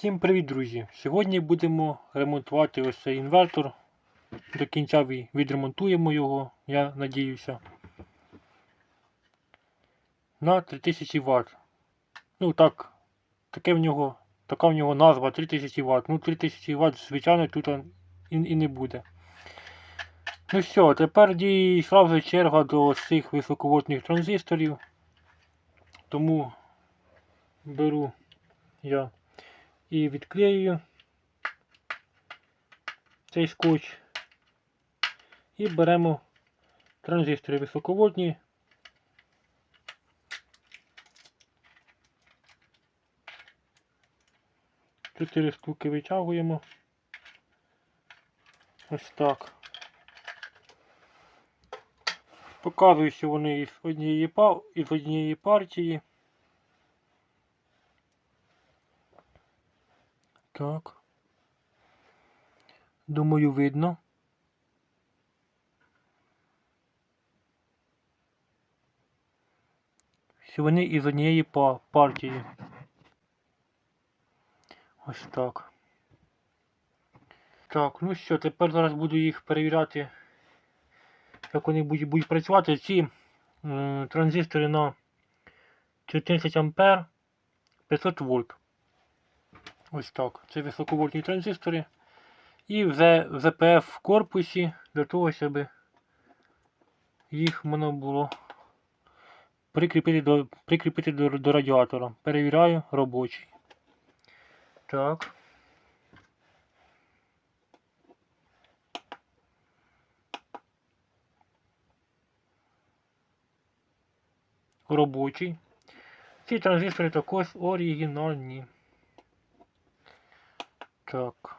Всім привіт, друзі! Сьогодні будемо ремонтувати ось цей інвертор. До кінця відремонтуємо його, я надіюся. На 3000 Вт. Ну так, таке в нього, така в нього назва 3000 Вт. Ну 3000 Вт, звичайно, тут і, і не буде. Ну все, тепер дійшла вже черга до цих високовольтних транзисторів. Тому беру я і відклеюю цей скотч. І беремо транзистори високовольтні. Чотири штуки витягуємо. Ось так. Показую, що вони із однієї, із однієї партії. Так. Думаю, видно. Що вони із однієї партії. Ось так. Так, ну що, тепер зараз буду їх перевіряти, як вони будуть, будуть працювати. Ці транзистори на 14 ампер 500 вольт. Ось так. Це високовольтні транзистори. І в ZPF в корпусі для того, щоб їх можна було прикріпити до, прикріпити до, до радіатора. Перевіряю робочий. Так. Робочий. Ці транзистори також оригінальні. Так,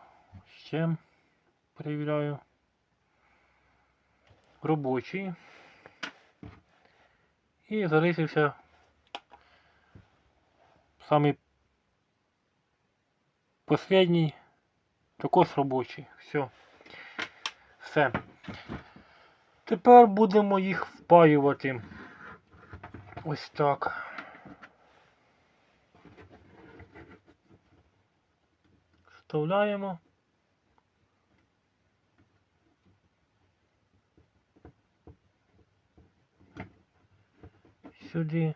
ще перевіряю. Робочий. І залишився самий последній, також робочий. Все. Все. Тепер будемо їх впаювати. Ось так. Вставляємо. Сюди.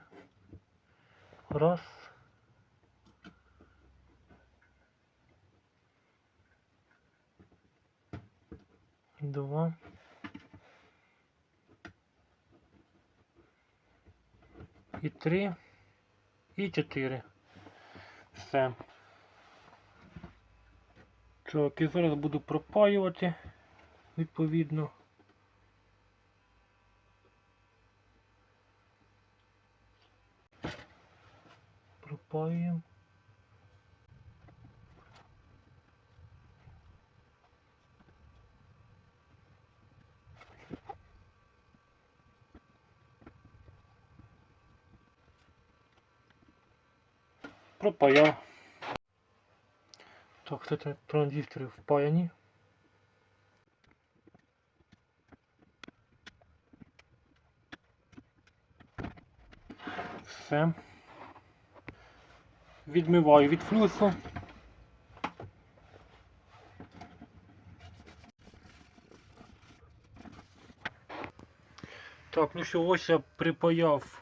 Раз. Два. І три. І чотири. Все. І зараз буду пропаювати відповідно. Пропаюємо. Пропаяв. Так, це транзистори впаяні. Все. Відмиваю від флюсу. Так, ну що, ось я припаяв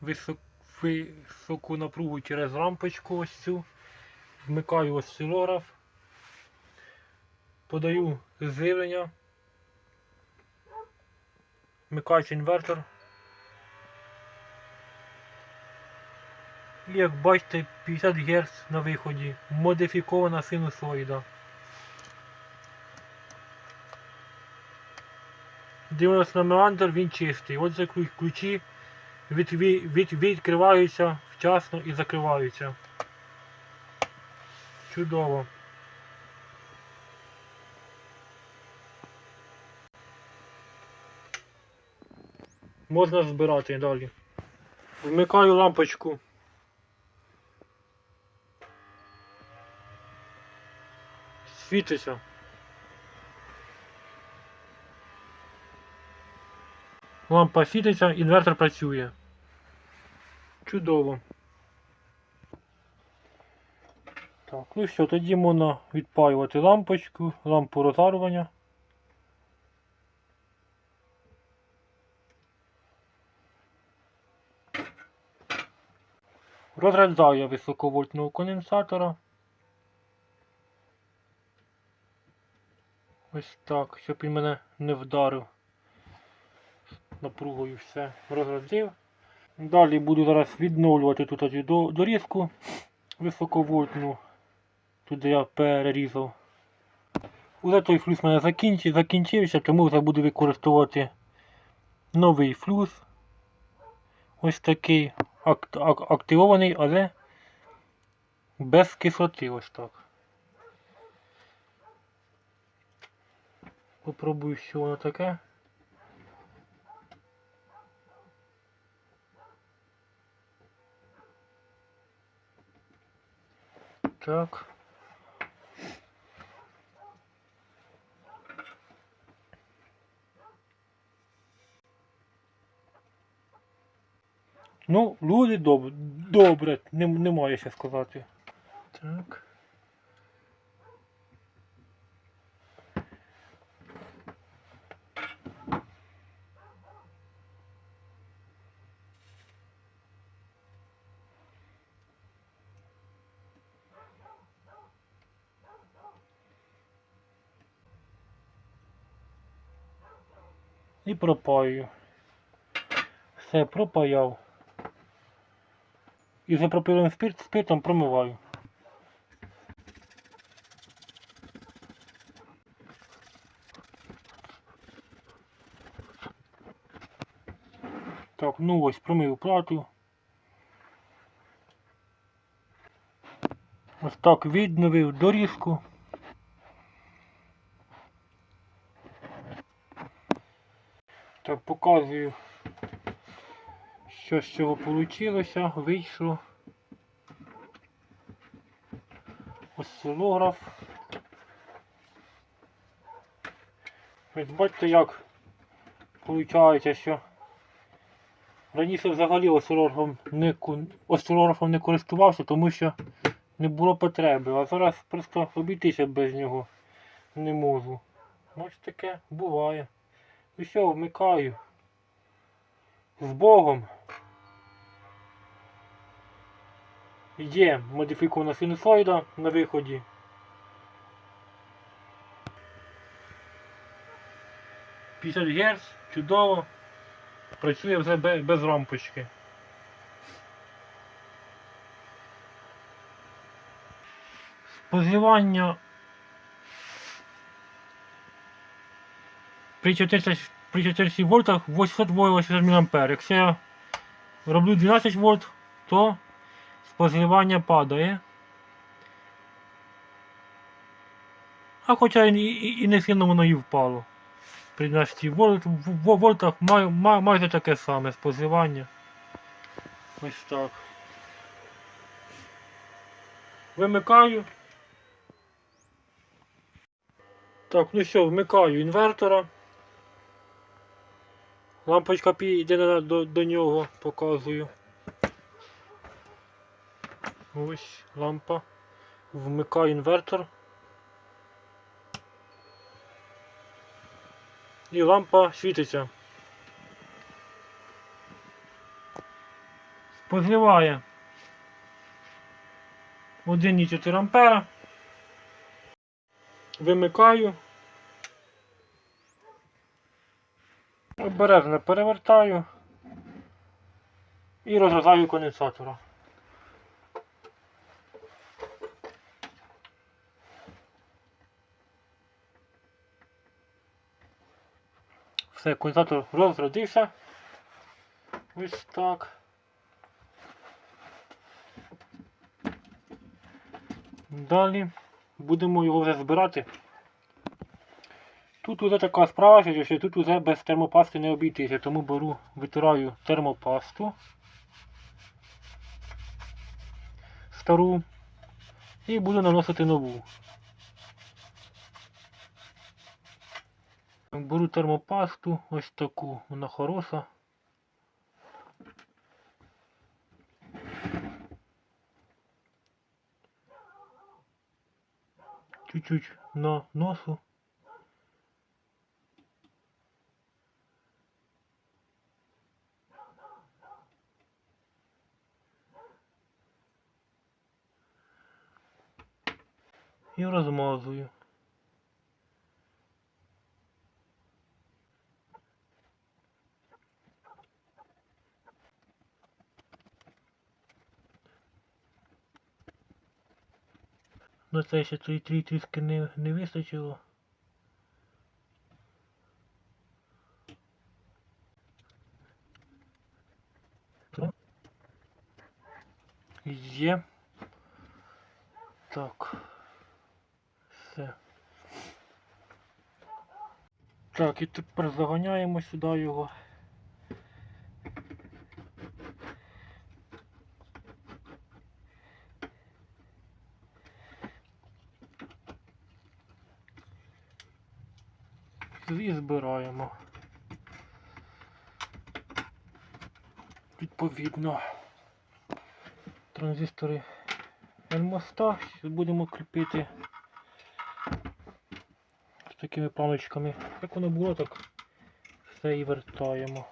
висок, високу напругу через лампочку ось цю. Вмикаю осцилограф. Подаю живлення. Вмикаючи інвертор. І як бачите 50 Гц на виході. Модифікована синусоїда. 90 меандр він чистий. За ключ- ключі від, від, від, відкриваються вчасно і закриваються. Чудово. Можна збирати далі. Вмикаю лампочку. Світиться. Лампа світиться, інвертор працює. Чудово. Так, ну що, тоді можна відпаювати лампочку, лампу розжарювання. Розряджаю я високовольтного конденсатора. Ось так, щоб він мене не вдарив. Напругою все розрядив. Далі буду зараз відновлювати тут дорізку високовольтну. Тут я перерізав. Уже той флюс в мене закінчив, закінчився, тому вже буду використовувати новий флюс. Ось такий акт, ак- активований, але без кислоти ось так. Попробую, що воно таке. Так. Ну, люди добре, добре, не, немає що сказати. Так. І пропаю. Все, пропаяв. І за пропиленим спирт, спиртом промиваю. Так, ну ось промив плату. Ось так відновив дорізку. Так, показую, що з цього вийшло, вийшло. Осцилограф. Ось бачите, як виходить, що раніше взагалі осцилографом не, осцилографом не користувався, тому що не було потреби, а зараз просто обійтися без нього не можу. Ось таке буває. І що, вмикаю. З Богом. Є модифікована синусоїда на виході. П'ятдесят Гц, чудово. Працює вже без, рампочки. Споживання при 40, при 40 вольтах 880 мА. Якщо я роблю 12 вольт, то споживання падає. А хоча і, і, і не сильно воно і впало. При 12 вольт, в- вольтах май, май, майже таке саме споживання. Ось так. Вимикаю. Так, ну що, вмикаю інвертора. Лампочка піде до, до нього, показую. Ось лампа. Вмикаю інвертор. І лампа світиться. Споживає 1,4 ампера. Вимикаю. Обережно перевертаю і розрізаю конденсатора. Все, конденсатор розрядився. Ось так. Далі будемо його вже збирати. Тут уже така справа, що тут уже без термопасти не обійтися, тому беру, витираю термопасту стару і буду наносити нову. Беру термопасту, ось таку, вона хороша. чуть-чуть на носу. І розмазую. На це ще цієї трі тріски не, не вистачило. Є. Так. Все. Так, і тепер заганяємо сюди його. І збираємо. Відповідно. Транзистори L-моста будемо кріпити з такими паночками. Як воно було, так все і вертаємо.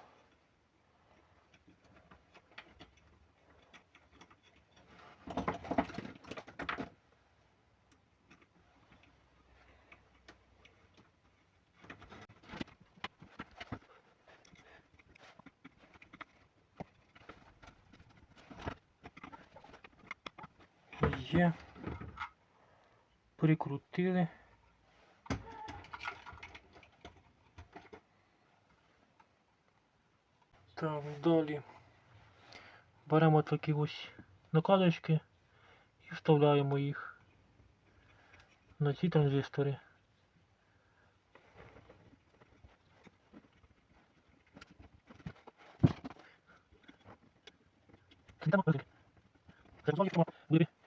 Є. Прикрутили. Так, далі беремо такі ось накладочки і вставляємо їх на ці транзистори. Там накладки.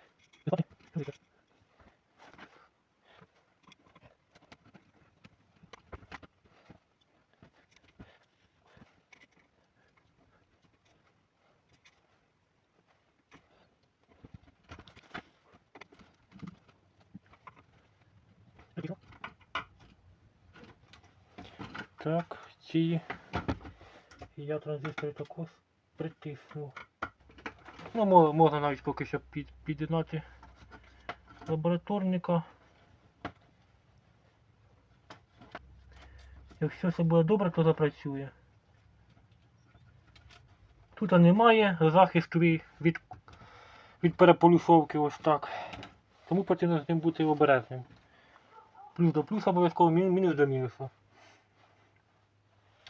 Так, ці я транзистори також притиснув. Ну, мо- можна навіть поки що під, під'єднати лабораторника. Якщо все буде добре, то запрацює. Тут немає захисту від, від, переполюсовки ось так. Тому потрібно з ним бути обережним. Плюс до плюса обов'язково, мінус до мінусу.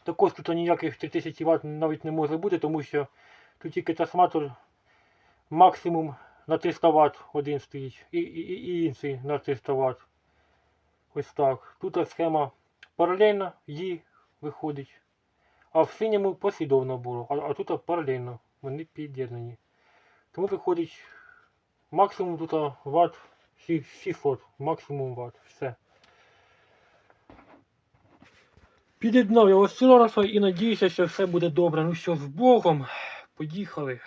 Також тут ніяких 3000 Вт навіть не може бути, тому що тут тільки трансформатор максимум на 300 Вт один стоїть і, і, і інший на 300 Вт. Ось так. Тут схема паралельна, їй виходить. А в синьому послідовно було, а, а тут паралельно. Вони під'єднані. Тому виходить максимум тут Вт 600, максимум Вт. Все. Під'єднав я осцилографа і надіюся, що все буде добре. Ну що, з Богом. Поїхали.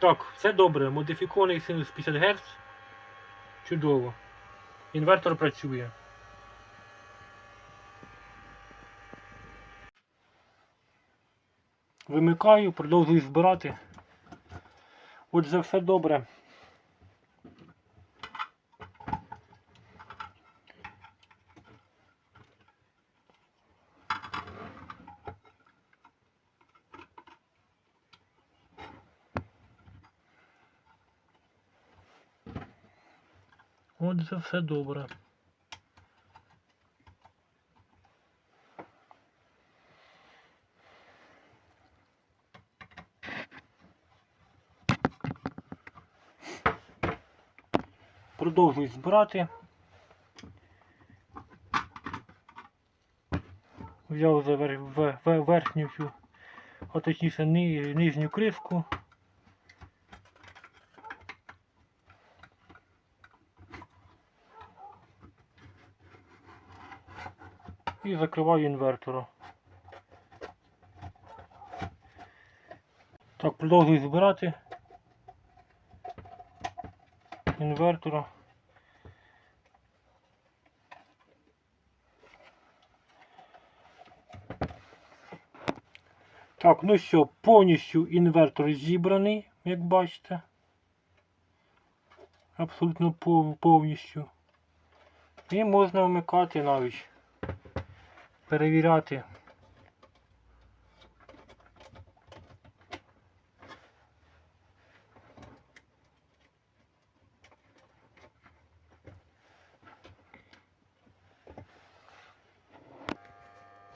Так, все добре. Модифікований синус 50 Гц. Чудово. Інвертор працює. Вимикаю, продовжую збирати. Отже, все добре. Отже, все добре. Продовжую збирати. Взяв за вер- ве- ве- верхню а точніше нижню кришку. Закриваю інвертора. Так, продовжую збирати. інвертора. Так, ну що, повністю інвертор зібраний, як бачите. Абсолютно повністю. І можна вмикати навіть. Перевіряти.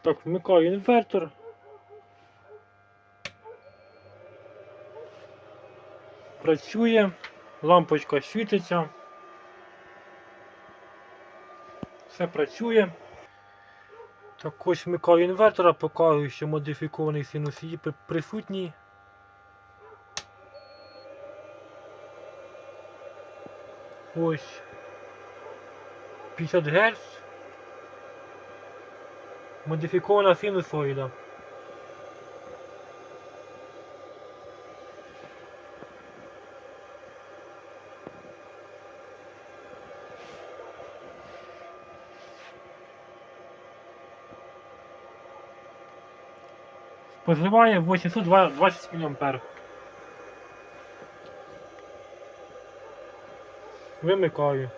Так, вмикаю інвертор. Працює, лампочка світиться. Все працює. Так ось інвертора, показую, що модифікований синусій при- присутній. Ось 50 Гц. Модифікована синусоїда. Споживає 820 мА. Вимикаю.